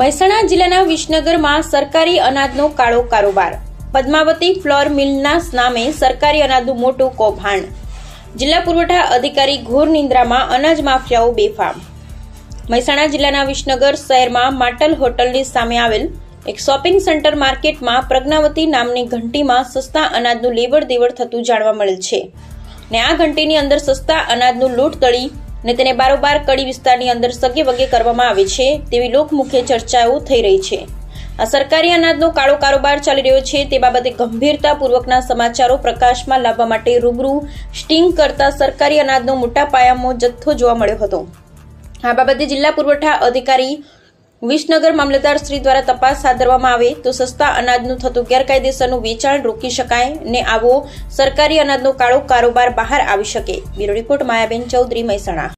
મહેસાણા જિલ્લાના વિસનગરમાં સરકારી અનાજનો કાળો કારોબાર. પદ્માવતી ફ્લોર મિલના નામે સરકારી અનાજનું મોટું કૌભાંડ. જિલ્લા પુરવઠા અધિકારી ઘોર નિંદ્રામાં અનાજ માફિયાઓ બેફામ. મહેસાણા જિલ્લાના વિસનગર શહેરમાં માટલ હોટલની સામે આવેલ એક શોપિંગ સેન્ટર માર્કેટમાં પ્રજ્ઞાવતી નામની ઘંટીમાં સસ્તા અનાજનું લેવડ દેવડ થતું જાણવા મળેલ છે. ને આ ઘંટીની અંદર સસ્તા અનાજનું લૂંટ તળી ને તેને બારોબાર કડી વિસ્તારની અંદર સગે વગે કરવામાં આવે છે તેવી લોકમુખ્ય ચર્ચાઓ થઈ રહી છે. આ સરકારી અનાજનો કાળો કારોબાર ચાલી રહ્યો છે તે બાબતે ગંભીરતાપૂર્વકના સમાચારો પ્રકાશમાં લાવવા માટે રૂબરૂ સ્ટિંગ કરતા સરકારી અનાજનો મોટા પાયામાં જથ્થો જોવા મળ્યો હતો. આ બાબતે જિલ્લા પુરવઠા અધિકારી વિસનગર મામલતદાર શ્રી દ્વારા તપાસ હાથ ધરવામાં આવે તો સસ્તા અનાજનું થતું ગેરકાયદેસરનું વેચાણ રોકી શકાય ને આવો સરકારી અનાજનો કાળો કારોબાર બહાર આવી શકે. Bureau report Mayaben Chaudhary Mehsana.